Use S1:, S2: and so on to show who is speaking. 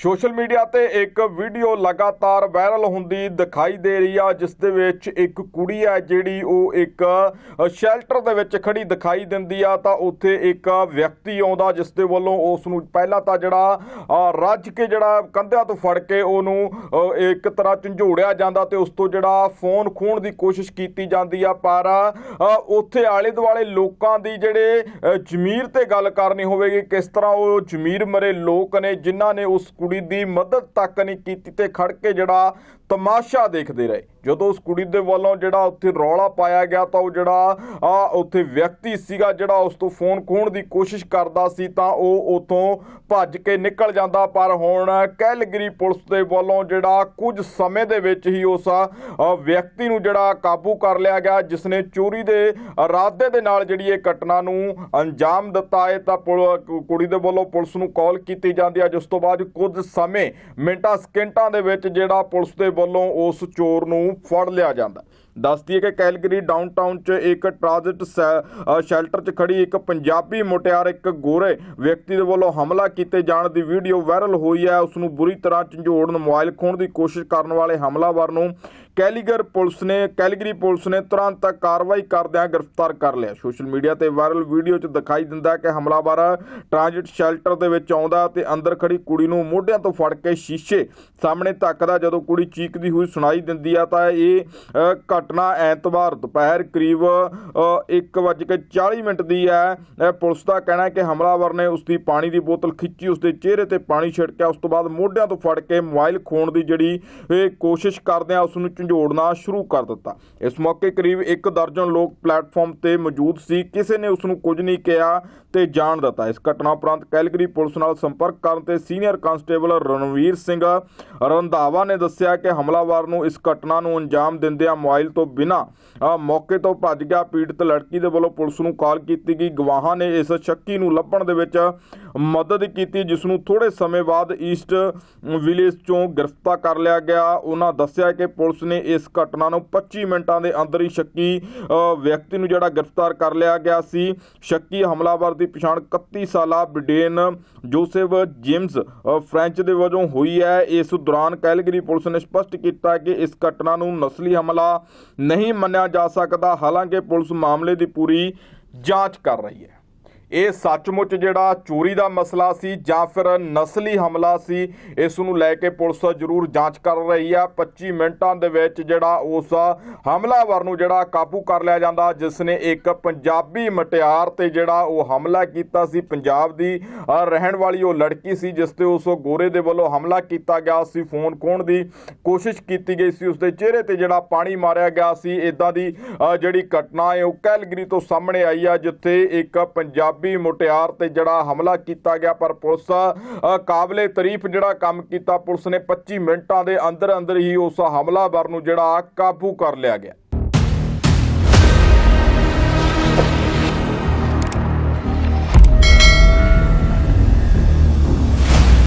S1: Social media ਤੇ ਇੱਕ video ਲਗਾਤਾਰ ਵਾਇਰਲ ਹੁੰਦੀ ਦਿਖਾਈ ਦੇ ਰਹੀ ਆ, ਜਿਸ ਦੇ ਵਿੱਚ ਇੱਕ ਕੁੜੀ ਆ ਜਿਹੜੀ ਉਹ ਇੱਕ ਸ਼ੈਲਟਰ ਦੇ ਵਿੱਚ ਖੜੀ ਦਿਖਾਈ ਦਿੰਦੀ ਆ, ਤਾਂ ਉੱਥੇ ਇੱਕ ਵਿਅਕਤੀ ਆਉਂਦਾ, ਜਿਸ ਦੇ ਵੱਲੋਂ ਉਸ ਨੂੰ ਪਹਿਲਾਂ ਤਾਂ ਜਿਹੜਾ ਰੱਜ ਕੇ ਜਿਹੜਾ ਕੰਧਿਆਂ ਤੋਂ ਫੜ ਕੇ ਉਹਨੂੰ ਇੱਕ ਤਰ੍ਹਾਂ ਝੰਝੋੜਿਆ ਜਾਂਦਾ ਤੇ ਉਸ ਤੋਂ ਜਿਹੜਾ ਫੋਨ ਖੋਣ ਦੀ ਕੋਸ਼ਿਸ਼ ਕੀਤੀ ਜਾਂਦੀ ਆ, ਪਰ ਉੱਥੇ ਆਲੇ ਦੁਆਲੇ ਲੋਕਾਂ ਦੀ ਜਿਹੜੇ ਜ਼ਮੀਰ ਤੇ ਗੱਲ ਕਰਨੀ ਹੋਵੇਗੀ, ਕਿਸ ਤਰ੍ਹਾਂ ਉਹ ਜ਼ਮੀਰ ਮਰੇ ਲੋਕ ਨੇ, ਜਿਨ੍ਹਾਂ ਨੇ ਉਸ ਕੁੜੀ ਦੀ ਮਦਦ ਤੱਕ ਨਹੀਂ ਕੀਤੀ ਤੇ ਖੜ ਕੇ ਜਿਹੜਾ ਤਮਾਸ਼ਾ ਦੇਖਦੇ ਰਹੇ। ਜਦੋਂ ਉਸ ਕੁੜੀ ਦੇ ਵੱਲੋਂ ਜਿਹੜਾ ਉੱਥੇ ਰੌਲਾ ਪਾਇਆ ਗਿਆ ਤਾਂ ਉਹ ਜਿਹੜਾ, ਆ, ਉੱਥੇ ਵਿਅਕਤੀ ਸੀਗਾ ਜਿਹੜਾ ਉਸ ਤੋਂ ਫੋਨ ਖੋਣ ਦੀ ਕੋਸ਼ਿਸ਼ ਕਰਦਾ ਸੀ ਤਾਂ ਉਹ ਉਥੋਂ ਭੱਜ ਕੇ ਨਿਕਲ ਜਾਂਦਾ। ਪਰ ਹੁਣ ਕੈਲਗਰੀ ਪੁਲਿਸ ਦੇ ਵੱਲੋਂ ਜਿਹੜਾ ਕੁਝ ਸਮੇਂ ਦੇ ਵਿੱਚ ਹੀ ਉਸ ਵਿਅਕਤੀ ਨੂੰ ਜਿਹੜਾ ਕਾਬੂ ਕਰ ਲਿਆ ਗਿਆ ਜਿਸ ਨੇ ਚੋਰੀ ਦੇ ਇਰਾਦੇ ਦੇ ਨਾਲ ਜਿਹੜੀ ਇਹ ਘਟਨਾ ਨੂੰ ਅੰਜਾਮ ਦਿੱਤਾ ਹੈ, ਤਾਂ ਪੁਲ- ਕੁੜੀ ਦੇ ਵੱਲੋਂ ਪੁਲਿਸ ਨੂੰ ਕਾਲ ਕੀਤੀ ਜਾਂਦੀ ਹੈ। ਜਿਸ ਤੋਂ ਬਾਅਦ ਕੁਝ ਸਮੇਂ ਮਿੰਟਾਂ ਸਕਿੰਟਾਂ ਦੇ ਵਿੱਚ ਜਿਹੜਾ ਪੁਲਿਸ ਦੇ ਵੱਲੋਂ ਉਸ ਚੋਰ ਨੂੰ ਫੜ ਲਿਆ ਜਾਂਦਾ। ਦੱਸਦੀ ਹੈ ਕਿ ਕੈਲਗਰੀ ਡਾਊਨਟਾਊਨ 'ਚ ਇੱਕ ਟ੍ਰਾਂਜ਼ਿਟ ਸੈ- ਸ਼ੈਲਟਰ 'ਚ ਖੜੀ ਇੱਕ ਪੰਜਾਬੀ ਮੁਟਿਆਰ, ਇੱਕ ਗੋਰੇ ਵਿਅਕਤੀ ਦੇ ਵੱਲੋਂ ਹਮਲਾ ਕੀਤੇ ਜਾਣ ਦੀ ਵੀਡੀਓ ਵਾਇਰਲ ਹੋਈ ਹੈ। ਉਸ ਨੂੰ ਬੁਰੀ ਤਰ੍ਹਾਂ ਝੰਜੋੜਨ, ਮੋਬਾਈਲ ਖੋਹਣ ਦੀ ਕੋਸ਼ਿਸ਼ ਕਰਨ ਵਾਲੇ ਹਮਲਾਵਰ ਨੂੰ ਕੈਲੀਗਰ ਪੁਲਿਸ ਨੇ, ਕੈਲਗਰੀ ਪੁਲਿਸ ਨੇ ਤੁਰੰਤ ਕਾਰਵਾਈ ਕਰਦਿਆਂ ਗ੍ਰਿਫਤਾਰ ਕਰ ਲਿਆ। ਸੋਸ਼ਲ ਮੀਡੀਆ ਤੇ ਵਾਇਰਲ ਵੀਡੀਓ 'ਚ ਦਿਖਾਈ ਦਿੰਦਾ ਕਿ ਹਮਲਾਵਰ ਟ੍ਰਾਂਜ਼ਿਟ ਸ਼ੈਲਟਰ ਦੇ ਵਿੱਚ ਆਉਂਦਾ ਤੇ ਅੰਦਰ ਖੜੀ ਕੁੜੀ ਨੂੰ ਮੋਢਿਆਂ ਤੋਂ ਫੜ ਕੇ ਸ਼ੀਸ਼ੇ ਸਾਹਮਣੇ ਧੱਕਦਾ ਜਦੋਂ ਕੁੜੀ ਚੀਕਦੀ ਹੋਈ ਸੁਣਾਈ ਦਿੰਦੀ ਆ, ਤਾਂ ਇਹ ਘਟਨਾ ਐਤਵਾਰ ਦੁਪਹਿਰ ਕਰੀਬ 1:40 ਮਿੰਟ ਦੀ ਹੈ। ਪੁਲਿਸ ਦਾ ਕਹਿਣਾ ਹੈ ਕਿ ਹਮਲਾਵਰ ਨੇ ਉਸ ਦੀ ਪਾਣੀ ਦੀ ਬੋਤਲ ਖਿੱਚੀ ਉਸ ਦੇ ਚਿਹਰੇ ਤੇ ਪਾਣੀ ਛਿੜਕਿਆ, ਉਸ ਤੋਂ ਬਾਅਦ ਮੋਢਿਆਂ ਤੋਂ ਫੜ ਕੇ ਮੋਬਾਈਲ ਖੋਣ ਦੀ ਜਿਹੜੀ ਇਹ ਕੋਸ਼ਿਸ਼ ਕਰਦਿਆਂ ਉਸ ਨੂੰ ਜੋੜਨਾ ਸ਼ੁਰੂ ਕਰ ਦਿੱਤਾ। ਇਸ ਮੌਕੇ ਕਰੀਬ ਇੱਕ ਦਰਜਨ ਲੋਕ ਪਲੇਟਫਾਰਮ ਤੇ ਮੌਜੂਦ ਸੀ। ਕਿਸੇ ਨੇ ਉਸ ਨੂੰ ਕੁਝ ਨਹੀਂ ਕਿਹਾ ਤੇ ਜਾਣ ਦਿੱਤਾ। ਇਸ ਘਟਨਾ ਉਪਰੰਤ ਕੈਲਗਰੀ ਪੁਲਿਸ ਨਾਲ ਸੰਪਰਕ ਕਰਨ ਤੇ ਸੀਨੀਅਰ ਕਾਂਸਟੇਬਲ ਰਣਵੀਰ ਸਿੰਘ ਰੰਧਾਵਾ ਨੇ ਦੱਸਿਆ ਕਿ ਹਮਲਾਵਰ ਨੂੰ ਇਸ ਘਟਨਾ ਨੂੰ ਅੰਜਾਮ ਦਿੰਦਿਆਂ ਮੋਬਾਈਲ ਤੋਂ ਬਿਨਾਂ ਮੌਕੇ ਤੋਂ ਭੱਜ ਗਿਆ। ਪੀੜਤ ਲੜਕੀ ਦੇ ਵੱਲੋਂ ਪੁਲਿਸ ਨੂੰ ਕਾਲ ਕੀਤੀ ਗਈ। ਗਵਾਹਾਂ ਨੇ ਇਸ ਸ਼ੱਕੀ ਨੂੰ ਲੱਭਣ ਦੇ ਵਿੱਚ ਮਦਦ ਕੀਤੀ ਜਿਸ ਨੂੰ ਥੋੜੇ ਸਮੇਂ ਬਾਅਦ ਈਸਟ ਵਿਲੇਜ ਚੋਂ ਗ੍ਰਿਫਤਾਰ ਕਰ ਲਿਆ ਗਿਆ। ਉਹਨਾਂ ਦੱਸਿਆ ਕਿ ਪੁਲਿਸ ਨੇ ਇਸ ਘਟਨਾ ਨੂੰ 25 ਮਿੰਟਾਂ ਦੇ ਅੰਦਰ ਹੀ ਸ਼ੱਕੀ ਵਿਅਕਤੀ ਨੂੰ ਜਿਹੜਾ ਗ੍ਰਿਫਤਾਰ ਕਰ ਲਿਆ ਗਿਆ ਸੀ। ਸ਼ੱਕੀ ਹਮਲਾਵਰ ਦੀ ਪਛਾਣ 31 ਸਾਲਾ ਬਿਡੇਨ ਜੋਸੇਫ ਜੇਮਸ ਅ, ਫ੍ਰੈਂਚ ਦੇ ਵਜੋਂ ਹੋਈ ਹੈ। ਇਸ ਦੌਰਾਨ ਕੈਲਗਰੀ ਪੁਲਿਸ ਨੇ ਸਪਸ਼ਟ ਕੀਤਾ ਕਿ ਇਸ ਘਟਨਾ ਨੂੰ ਨਸਲੀ ਹਮਲਾ ਨਹੀਂ ਮੰਨਿਆ ਜਾ ਸਕਦਾ। ਹਾਲਾਂਕਿ ਪੁਲਿਸ ਮਾਮਲੇ ਦੀ ਪੂਰੀ ਜਾਂਚ ਕਰ ਰਹੀ ਹੈ। ਇਹ ਸੱਚਮੁੱਚ ਜਿਹੜਾ ਚੋਰੀ ਦਾ ਮਸਲਾ ਸੀ ਜਾਂ ਫਿਰ ਨਸਲੀ ਹਮਲਾ ਸੀ, ਇਸ ਨੂੰ ਲੈ ਕੇ ਪੁਲਿਸ ਜ਼ਰੂਰ ਜਾਂਚ ਕਰ ਰਹੀ ਆ। 25 ਮਿੰਟਾਂ ਦੇ ਵਿੱਚ ਜਿਹੜਾ ਉਸ ਹਮਲਾਵਰ ਨੂੰ ਜਿਹੜਾ ਕਾਬੂ ਕਰ ਲਿਆ ਜਾਂਦਾ, ਜਿਸ ਨੇ ਇੱਕ ਪੰਜਾਬੀ ਮਟਿਆਰ ਤੇ ਜਿਹੜਾ ਉਹ ਹਮਲਾ ਕੀਤਾ ਸੀ। ਪੰਜਾਬ ਦੀ ਰਹਿਣ ਵਾਲੀ ਉਹ ਲੜਕੀ ਸੀ, ਜਿਸ ਤੇ ਉਸ ਗੋਰੇ ਦੇ ਵੱਲੋਂ ਹਮਲਾ ਕੀਤਾ ਗਿਆ ਸੀ। ਫੋਨ ਖੋਣ ਦੀ ਕੋਸ਼ਿਸ਼ ਕੀਤੀ ਗਈ ਸੀ। ਉਸ ਦੇ ਚਿਹਰੇ ਤੇ ਜਿਹੜਾ ਪਾਣੀ ਮਾਰਿਆ ਗਿਆ ਸੀ। ਇਦਾਂ ਦੀ ਜਿਹੜੀ ਘਟਨਾ ਹੈ, ਉਹ ਕੈਲਗਰੀ ਤੋਂ ਸਾਹਮਣੇ ਆਈ ਆ, ਜਿੱਥੇ ਇੱਕ ਪੰਜਾਬ ਮੁਟਿਆਰ ਤੇ ਜਿਹੜਾ ਹਮਲਾ ਕੀਤਾ ਗਿਆ, ਪਰ ਪੁਲਿਸ ਕਾਬਲੇ ਤਾਰੀਫ ਜਿਹੜਾ ਕੰਮ ਕੀਤਾ, ਪੁਲਿਸ ਨੇ 25 ਮਿੰਟਾਂ ਦੇ ਅੰਦਰ ਅੰਦਰ ਹੀ ਉਸ ਹਮਲਾਵਰ ਨੂੰ ਜਿਹੜਾ ਕਾਬੂ ਕਰ ਲਿਆ ਗਿਆ।